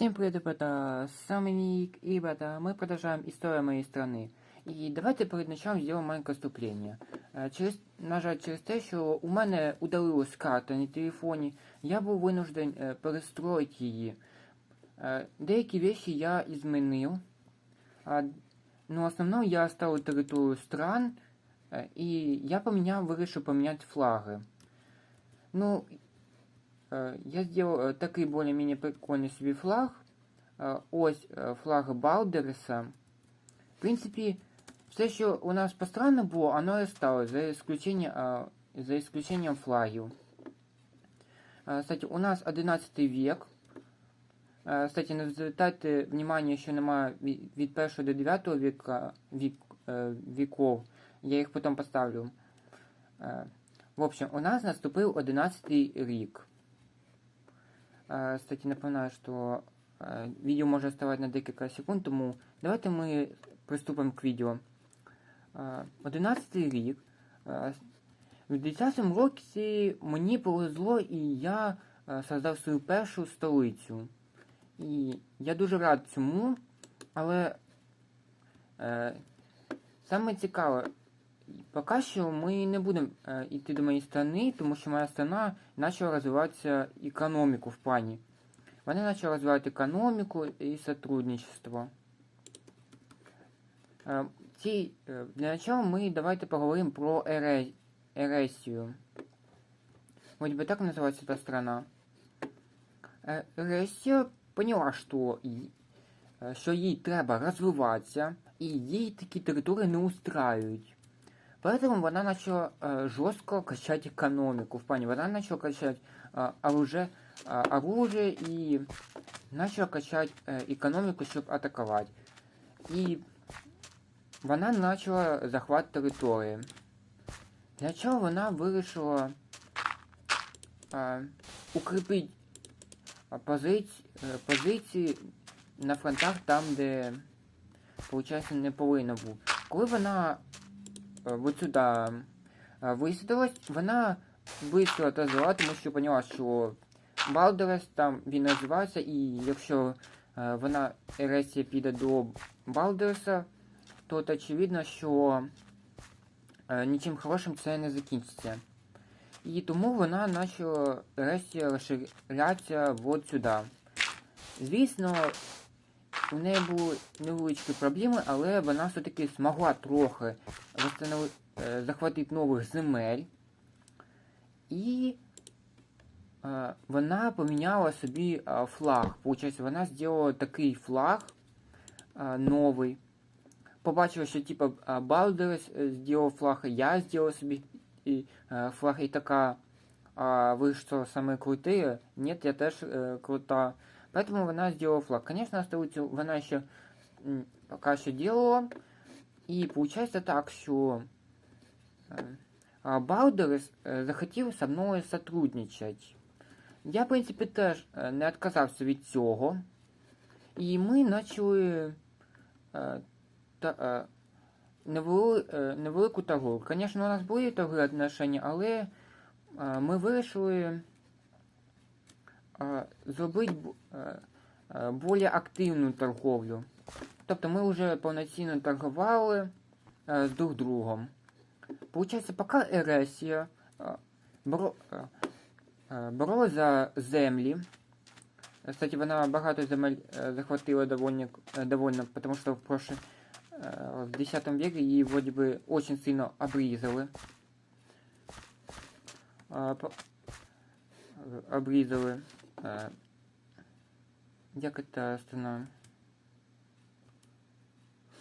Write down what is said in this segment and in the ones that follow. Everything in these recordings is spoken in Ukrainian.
Всем привет, ребята, с вами Ник, и, ребята, мы продолжаем историю моей страны. І давайте перед началом сделаем маленькое вступление. Е, Через, на жаль, через те, що у мене удалилась карта на телефоні, я був винужден е, перестроїти її. Е, Деякі речі я змінив, а, ну, основно я оставив територію стран, е, і я поміняв, вирішив поміняти флаги. Ну, Э, Я сделал э, такой более-менее прикольный себе флаг. Э, Ось э, флаг Балдереса. В принципе, все, що у нас по странам було, оно и осталось, за исключением, а, за исключением флагів. А, Кстати, у нас 11 век. А, Кстати, не звертайте внимание, що немає від від 1 до 9 века, вік, е, віков. Я їх потім поставлю. Е, В общем, у нас наступив 11 рік. Е, Кстати, напоминаю, що е, відео може оставати на декілька секунд, тому давайте ми приступимо к відео. Е, 11 рік. Е, В 10 році мені повезло і я создав свою першу столицю. І я дуже рад цьому, але саме цікаве, поки що ми не будемо е, йти до моєї страни, тому що моя страна почала розвиватися економіку в плані. Вони почали розвивати економіку і сотрудничество. Е, ці, е, для начала ми давайте поговоримо про Ере, Ересію. Вроде бы так называется эта страна. Е, Ересія поняла, що, й- е, що їй треба розвиватися, і їй такі території не устраюють. Поэтому вона начала э, жестко качать экономику. В плане, вона начала качать э, оружие, э, оружие и начала качать э, экономику, чтобы атаковать. И вона начала захват території. Для чого вона вирішила э, укріпити а, позиці, е, позиції на фронтах там, де, виходить, не повинно був. Коли вона е, от сюди е, висадилась, вона швидко отозвала, тому що поняла, що Балдерес там він розвивався, і якщо е, вона Ересія піде до Балдереса, то очевидно, що е, нічим хорошим це не закінчиться. І тому вона почала Ересія розширятися от сюди. Звісно, у неї були невеличкі проблеми, але вона все-таки змогла трохи восстанови- е, захватити нових земель. І е, вона поміняла собі е, флаг. Получається, вона зробила такий флаг е, новий. Побачила, що типа е, Балдерес е, зробив флаг, я зробив собі і, е, флаг, і така. А вы что, самые крутые? Нет, я теж э, крута. Поэтому вона сделала флаг. Конечно, столицю вона еще пока що делала. І получается так, що е, а, е, захотів со мною сотрудничать. Я, в принципі, теж е, не відказався від цього. І ми почали невелику торговлю. Звісно, у нас були торгові отношення, але ми вирішили зробити бу- е, е, більш активну торговлю. Тобто ми вже повноцінно торгували е, з друг другом. Получається, поки Ересія е, боро, е, е, боролась за землі. Кстати, вона багато земель е, захватила довольно, е, довольно, потому что в прошлом, э, в 10 веке її вроде бы очень сильно обрізали. А, по- э, обрізали. Е, Як это страна?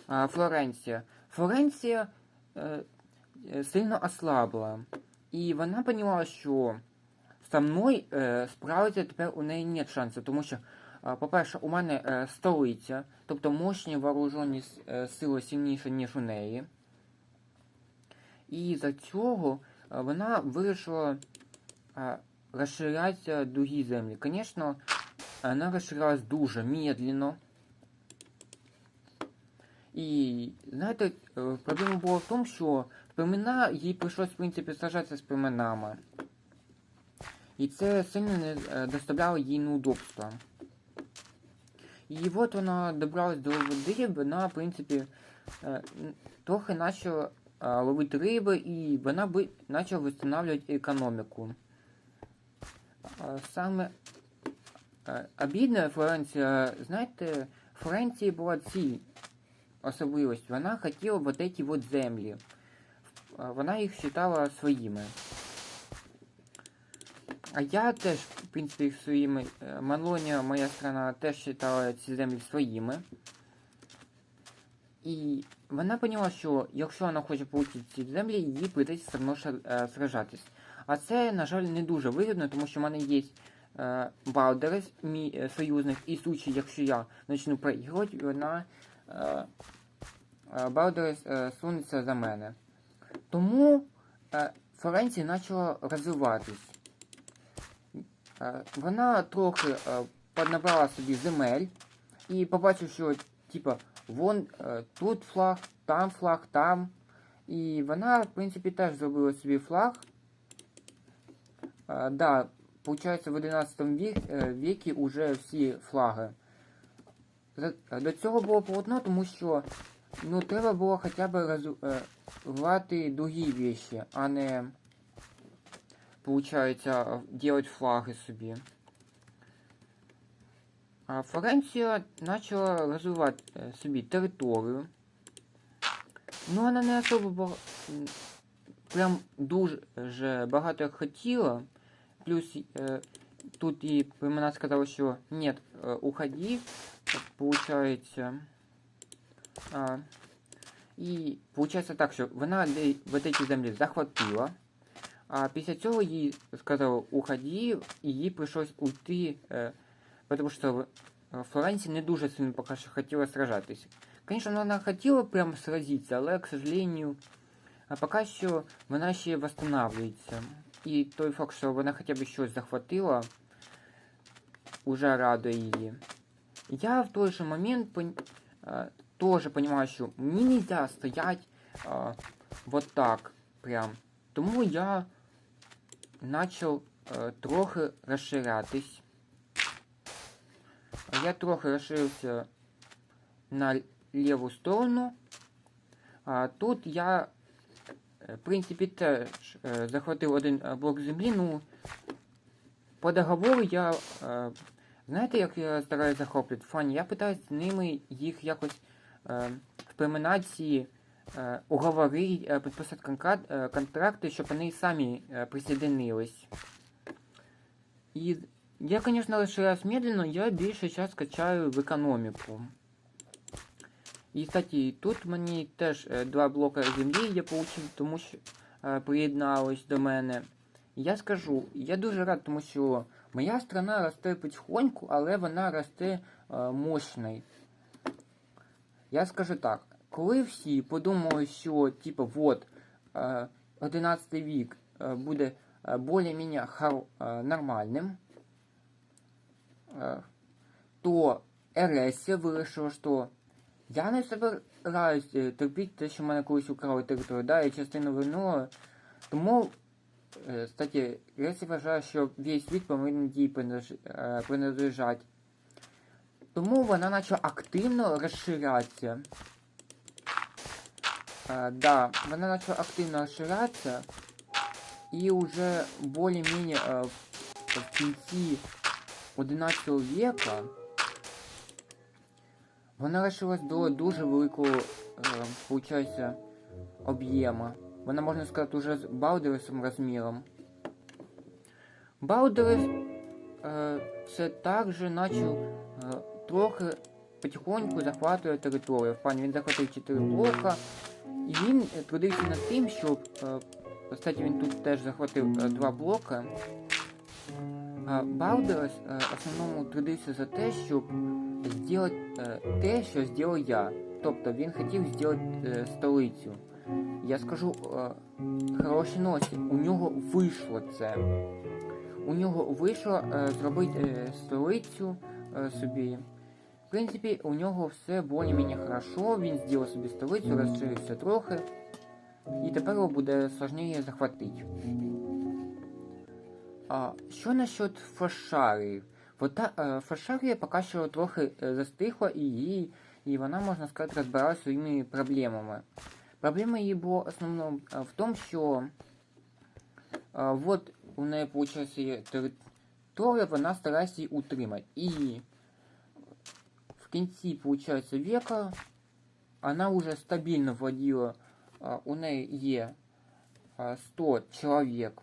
А, Флоренція. Флоренція е, сильно ослабла. І вона поняла, що со мною е, справитися тепер у неї нет шансу, тому що, по-перше, у мене е, столиця, тобто мощні вооружені е, сили сильніші, ніж у неї. І за цього е, вона вирішила е, розширятися другі землі. Звісно, вона розширялась дуже медленно. І знаєте, е, проблема була в тому, що племена їй прийшлось, в принципі, сражатися з племенами. І це сильно не е, доставляло їй неудобства. І от вона добралась до води, вона, в принципі, е, н- трохи почала ловити риби, і вона почала встановлювати економіку. Саме обідна Флоренція, знаєте, Флоренції була ці особливість. Вона хотіла вот эти вот землі. Вона їх вважала своїми. А я теж, в принципі, їх своїми. Е, Малонія, моя страна, теж вважала ці землі своїми. І вона поняла, що якщо вона хоче отримати ці землі, їй прийдеться все одно е, сражатись. А це, на жаль, не дуже вигідно, тому що в мене є е, Балдерес, мій е, союзник, і в якщо я почну проігрувати, вона е, е, Балдерес е, сунеться за мене. Тому Флоренція почала розвиватись. Вона трохи е, поднабрала собі земель і побачив, що типа вон тут флаг, там флаг, там. І вона, в принципі, теж зробила собі флаг. Е, да, получається, в 11 вік, е, вікі вже всі флаги. Е, До цього було полотно, тому що ну, треба було хоча б розвивати другі вещи, а не получається делать флаги собі. А Флоренція почала розвивати е, собі територію. Ну, вона не особо прям дуже багато хотіла. Плюс е, тут і племена сказали, що ні, е, уходи, получається. А, і получається так, що вона де- вот эти землі захватила. А після цього їй сказали уходи, і їй прийшлось уйти, е, тому що в е, Флоренція не дуже сильно поки що хотіла сражатися. Звісно, вона хотіла прям сразитися, але, к сожалению, а поки що вона ще восстанавливається. І той факт, що вона хоча б щось захватила, уже радує її. Я в той же момент пон... а, тоже понимаю, що мені нельзя стоять а, вот так прям. Тому я начал е, трохи розширятись. Я трохи розширився на ліву сторону. А тут я, е, в принципі, теж е, захватив один е, блок землі. Ну, по договору я. е, Знаєте, як я стараюсь захоплювати фані? Я питаюсь з ними їх якось е, в премінації е, уговорити, е, підписати е, контракти, щоб вони самі е, присоединились. І я, конечно, розширяюсь медленно, я більше час качаю в економіку. І, кстати, тут мені теж е, два блока землі я получив, тому що е, приєдналось до мене. Я скажу, я дуже рад, тому що моя страна росте потихоньку, але вона росте е, мощно. Я скажу так, коли всі подумали, що типу, вот, е, 11 вік е, буде е, більш-менш е, нормальним, е, то Ересія вирішила, що я не собираюсь е, терпіти те, що в мене колись украли територію, да, я частину вернула. Тому, е, кстати, Ересія вважає, що весь світ повинен їй е, принадлежати. Тому вона почала активно розширятися. Е, да, вона почала активно розширятися. І вже більш-менш е, в, в кінці 11 века вона розширилась до дуже великого, е, об'єму. Вона, можна сказати, уже з Балдересом розміром. Балдерес е, це також почав е, трохи потихоньку захватує територію. В плані він захватив 4 блока. І він трудився над тим, щоб. Е, кстати, він тут теж захватив е, два блока. А е, в основному трудився за те, щоб зробити е, те, що зробив я. Тобто він хотів зробити е, столицю. Я скажу хороші носі, у нього вийшло це. У нього вийшло зробити столицю собі. В принципі, у нього все більш-менш хорошо, він зробив собі столицю, розширився трохи. І тепер його буде сложніше захватити. А що насчет фошарів? Вода е, Фашарія поки що трохи е, застигла і її, і вона, можна сказати, розбиралася своїми проблемами. Проблема її була основному е, в тому, що е, от у неї, виходить, є територія, вона старається її утримати. І в кінці, виходить, века вона вже стабільно владіла, е, у неї є е, 100 чоловік,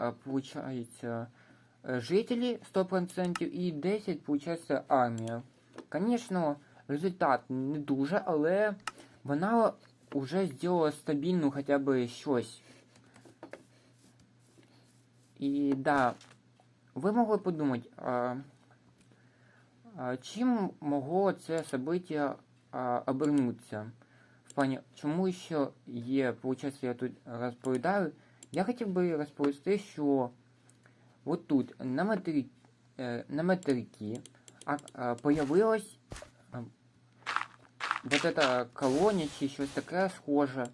е, получается, э, жителей 100% і 10, получается, армія. Конечно, результат не дуже, але вона вже зробила стабільну хоча б щось. І да, ви могли подумати, а, а, чим могло це событие а, обернутися? В плані, чому ще є, виходить, я тут розповідаю, я хотів би розповісти, що от тут на, матері... е, на материкі а, а, появилась а, вот эта колонія чи щось таке схоже.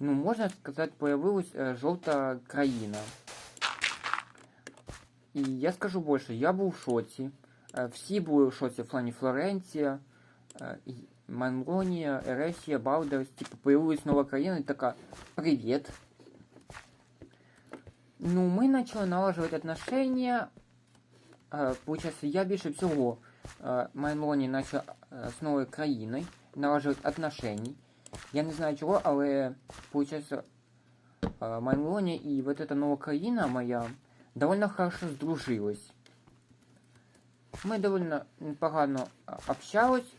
Ну, можна сказати, появилась е, жовта країна. І я скажу більше, я був в шоці. Е, Всі були в шоці в плані Флоренція, е, і Манлонія, Ересія, Балдерс. Типу, появилась нова країна і така «Привіт». Ну, ми почали налажувати отношения. Е, Получается, я більше всього е, Майнлоні начал е, з новою країною налажувати отношений. Я не знаю чого, але получается, е, Майнлоні і вот эта нова країна моя довольно хорошо здружилась. Ми довольно непогано а, общались.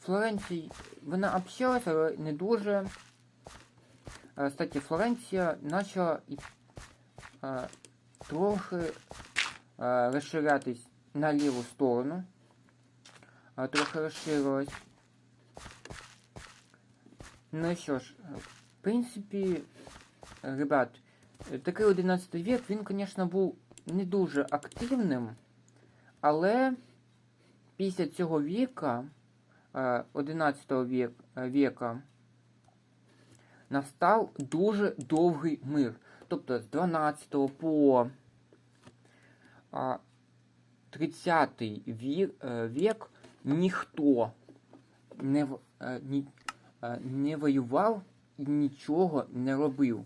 В Флоренції вона общалась, але не дуже. Е, Кстати, Флоренція почала е, трохи е, розширятись на ліву сторону. Е, Трохи розширилась. Ну і що ж, в принципі, ребят, такий 11 вік, він, звісно, був не дуже активним, але після цього віка, е, 11 вік, е, віка, настав дуже довгий мир. Тобто з 12 по а, 30 вік, е, ніхто не, е, е, не воював і нічого не робив.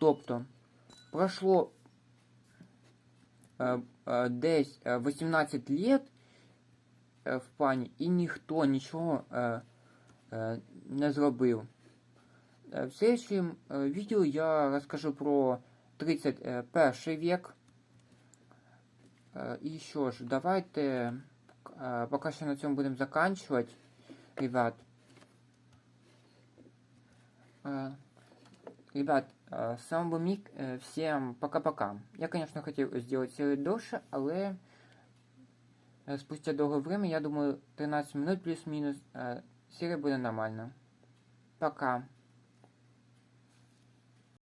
Тобто пройшло десь е, 18 лет е, в плані, і ніхто нічого не зробив. Е, В следующем е, відео я розкажу про 31 век. Е, І що ж, давайте е, поки що на цьому будемо заканчивать, ребят. Э, Ребят, э, с вами был Мик. Э, Всем пока-пока. Я, конечно, хотел сделать серию дольше, але э, спустя долгое время, я думаю, 13 минут плюс-минус, э, серия будет нормально. Пока.